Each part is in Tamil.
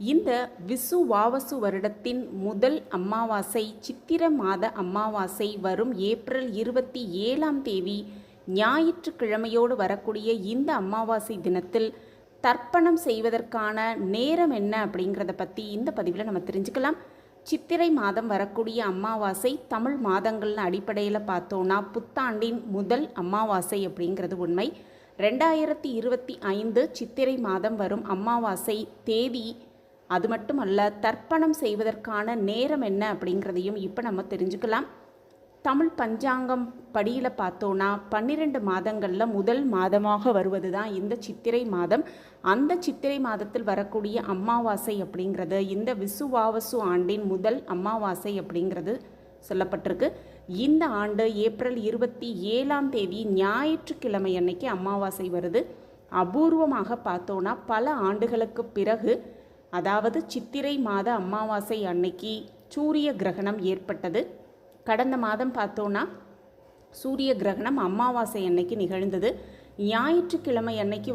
இந்த விசு வாவசு வருடத்தின் முதல் அமாவாசை சித்திர மாத அமாவாசை வரும் ஏப்ரல் இருபத்தி ஏழாம் தேதி ஞாயிற்றுக்கிழமையோடு வரக்கூடிய இந்த அமாவாசை தினத்தில் தர்ப்பணம் செய்வதற்கான நேரம் என்ன அப்படிங்கிறத பற்றி இந்த பதிவில் நம்ம தெரிஞ்சுக்கலாம். சித்திரை மாதம் வரக்கூடிய அமாவாசை தமிழ் மாதங்கள்னு அடிப்படையில் பார்த்தோன்னா புத்தாண்டின் முதல் அமாவாசை அப்படிங்கிறது உண்மை. ரெண்டாயிரத்தி இருபத்தி ஐந்து சித்திரை மாதம் வரும் அமாவாசை தேதி அது மட்டுமல்ல தர்ப்பணம் செய்வதற்கான நேரம் என்ன அப்படிங்கிறதையும் இப்போ நம்ம தெரிஞ்சுக்கலாம். தமிழ் பஞ்சாங்கம் படியில் பார்த்தோன்னா பன்னிரெண்டு மாதங்களில் முதல் மாதமாக வருவது தான் இந்த சித்திரை மாதம். அந்த சித்திரை மாதத்தில் வரக்கூடிய அமாவாசை அப்படிங்கிறது இந்த விசுவாவசு ஆண்டின் முதல் அமாவாசை அப்படிங்கிறது சொல்லப்பட்டிருக்கு. இந்த ஆண்டு ஏப்ரல் இருபத்தி ஏழாம் தேதி ஞாயிற்றுக்கிழமை அன்னைக்கு அமாவாசை வருது. அபூர்வமாக பார்த்தோன்னா பல ஆண்டுகளுக்கு பிறகு அதாவது சித்திரை மாத அமாவாசை அன்னைக்கு சூரிய கிரகணம் ஏற்பட்டது. கடந்த மாதம் பார்த்தோன்னா சூரிய கிரகணம் அமாவாசை அன்னைக்கு நிகழ்ந்தது. ஞாயிற்றுக்கிழமை அன்னைக்கு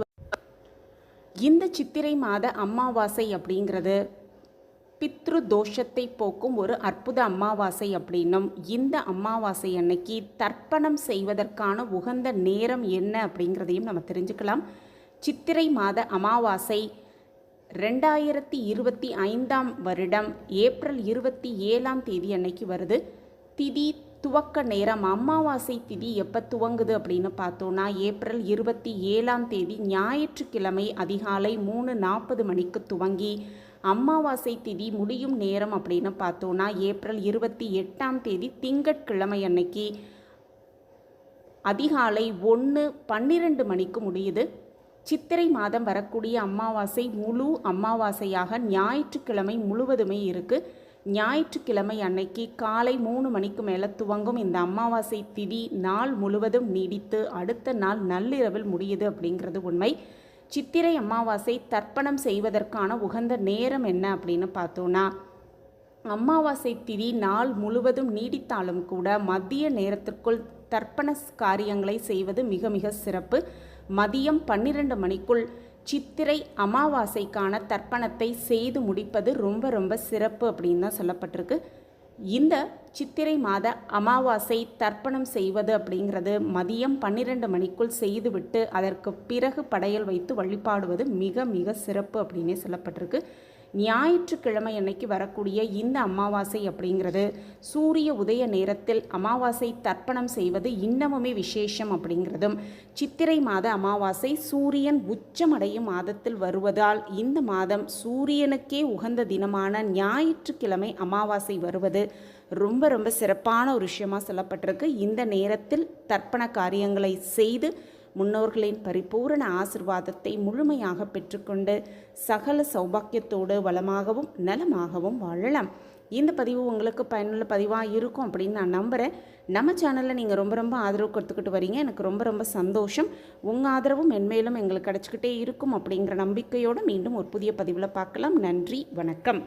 இந்த சித்திரை மாத அமாவாசை அப்படிங்கிறது பித்ரு தோஷத்தை போக்கும் ஒரு அற்புத அமாவாசை அப்படின்னும் இந்த அமாவாசை அன்னைக்கு தர்ப்பணம் செய்வதற்கான உகந்த நேரம் என்ன அப்படிங்கிறதையும் நம்ம தெரிஞ்சுக்கலாம். சித்திரை மாத அமாவாசை ரெண்டாயிரத்தி இருபத்தி ஐந்தாம் வருடம் ஏப்ரல் இருபத்தி ஏழாம் தேதி அன்னைக்கு வருது. திதி துவக்க நேரம் அமாவாசை திதி எப்போ துவங்குது அப்படின்னு பார்த்தோன்னா ஏப்ரல் இருபத்தி ஏழாம் தேதி ஞாயிற்றுக்கிழமை அதிகாலை மூணு நாற்பது மணிக்கு துவங்கி அமாவாசை திதி முடியும் நேரம் அப்படின்னு பார்த்தோன்னா ஏப்ரல் இருபத்தி எட்டாம் தேதி திங்கட்கிழமை அன்னைக்கு அதிகாலை ஒன்று பன்னிரெண்டு மணிக்கு முடியுது. சித்திரை மாதம் வரக்கூடிய அமாவாசை முழு அமாவாசையாக ஞாயிற்றுக்கிழமை முழுவதுமே இருக்குது ஞாயிற்றுக்கிழமை அன்னைக்கு காலை மூணு மணிக்கு மேலே துவங்கும் இந்த அமாவாசை திதி நாள் முழுவதும் நீடித்து அடுத்த நாள் நள்ளிரவில் முடியுது அப்படிங்கிறது உண்மை. சித்திரை அமாவாசை தர்ப்பணம் செய்வதற்கான உகந்த நேரம் என்ன அப்படின்னு பார்த்தோன்னா அமாவாசை திதி நாள் முழுவதும் நீடித்தாலும் கூட மதிய நேரத்திற்குள் தர்ப்பண காரியங்களை செய்வது மிக மிக சிறப்பு. மதியம் பன்னிரண்டு மணிக்குள் சித்திரை அமாவாசைக்கான தர்ப்பணத்தை செய்து முடிப்பது ரொம்ப ரொம்ப சிறப்பு அப்படின்னு தான் சொல்லப்பட்டிருக்கு. இந்த சித்திரை மாத அமாவாசை தர்ப்பணம் செய்வது அப்படிங்கிறது மதியம் பன்னிரண்டு மணிக்குள் செய்துவிட்டு அதற்கு பிறகு படையல் வைத்து வழிபாடுவது மிக மிக சிறப்பு அப்படின்னே சொல்லப்பட்டிருக்கு. ஞாயிற்றுக்கிழமை அன்னைக்கு வரக்கூடிய இந்த அமாவாசை அப்படிங்கிறது சூரிய உதய நேரத்தில் அமாவாசை தர்ப்பணம் செய்வது இன்னமுமே விசேஷம் அப்படிங்கிறதும் சித்திரை மாத அமாவாசை சூரியன் உச்சமடையும் மாதத்தில் வருவதால் இந்த மாதம் சூரியனுக்கே உகந்த தினமான ஞாயிற்றுக்கிழமை அமாவாசை வருவது ரொம்ப ரொம்ப சிறப்பான ஒரு விஷயமாக சொல்லப்பட்டிருக்கு. இந்த நேரத்தில் தர்ப்பண காரியங்களை செய்து முன்னோர்களின் பரிபூரண ஆசிர்வாதத்தை முழுமையாக பெற்றுக்கொண்டு சகல சௌபாக்கியத்தோடு வளமாகவும் நலமாகவும் வாழலாம். இந்த பதிவு உங்களுக்கு பயனுள்ள பதிவாக இருக்கும் அப்படின்னு நான் நம்புகிறேன் நம்ம சேனலில் நீங்கள் ரொம்ப ரொம்ப ஆதரவு கொடுத்துக்கிட்டு வரீங்க. எனக்கு ரொம்ப ரொம்ப சந்தோஷம். உங்கள் ஆதரவும் மென்மேலும் எங்களுக்கு கிடச்சிக்கிட்டே இருக்கும் அப்படிங்கிற நம்பிக்கையோடு மீண்டும் ஒரு புதிய பதிவில் பார்க்கலாம். நன்றி வணக்கம்.